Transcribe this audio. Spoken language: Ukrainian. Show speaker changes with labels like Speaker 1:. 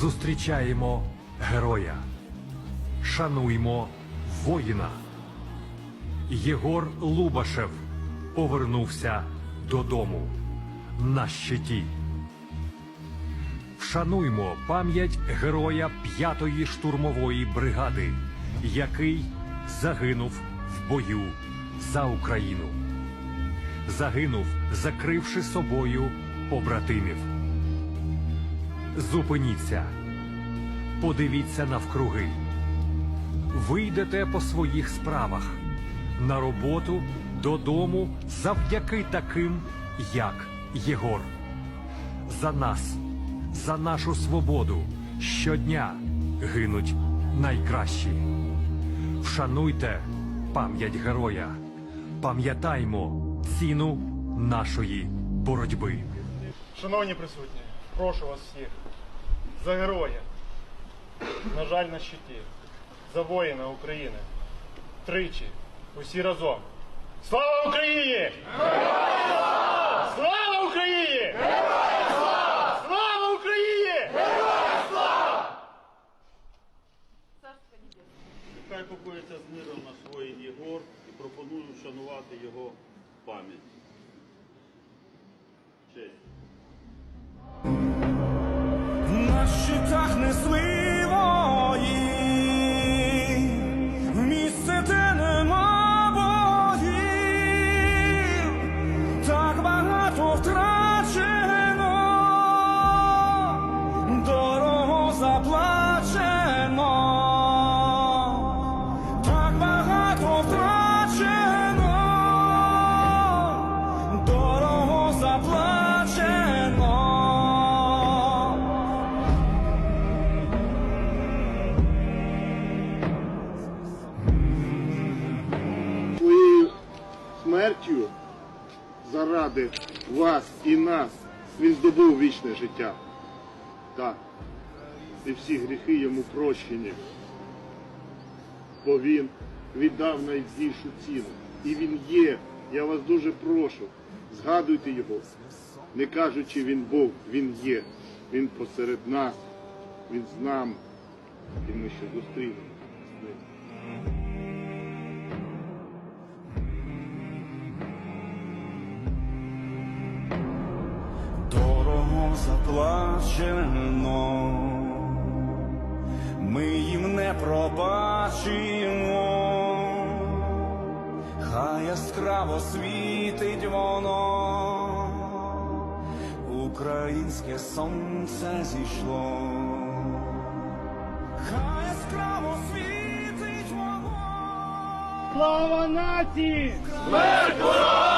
Speaker 1: Зустрічаємо героя. Шануймо воїна. Єгор Лубашев повернувся додому на щиті. Вшануймо пам'ять героя 5-ї штурмової бригади, який загинув в бою за Україну. Загинув, закривши собою побратимів. Зупиніться, подивіться навкруги. Вийдете по своїх справах на роботу, додому завдяки таким, як Єгор. За нас, за нашу свободу щодня гинуть найкращі. Вшануйте пам'ять героя, пам'ятаймо ціну нашої боротьби.
Speaker 2: Шановні присутні, прошу вас всіх за героя, на жаль, на щиті, за воїна України. Тричі, усі разом. Слава Україні! Слава Україні! Слава Україні!
Speaker 3: Хай покоїться з миром наш воїн Єгор і пропоную вшанувати його пам'ять.
Speaker 4: Смертю заради вас і нас він здобув вічне життя. Так. І всі гріхи йому прощені. Бо він віддав найбільшу ціну. І він є. Я вас дуже прошу. Згадуйте його. Не кажучи він Бог, він є. Він посеред нас, він з нами. І ми ще зустрінемося з ним.
Speaker 5: Заплачено, ми їм не пробачимо, хай яскраво світить воно, українське сонце зійшло, хай яскраво світить воно.
Speaker 2: Слава нації! Смерть ворогам!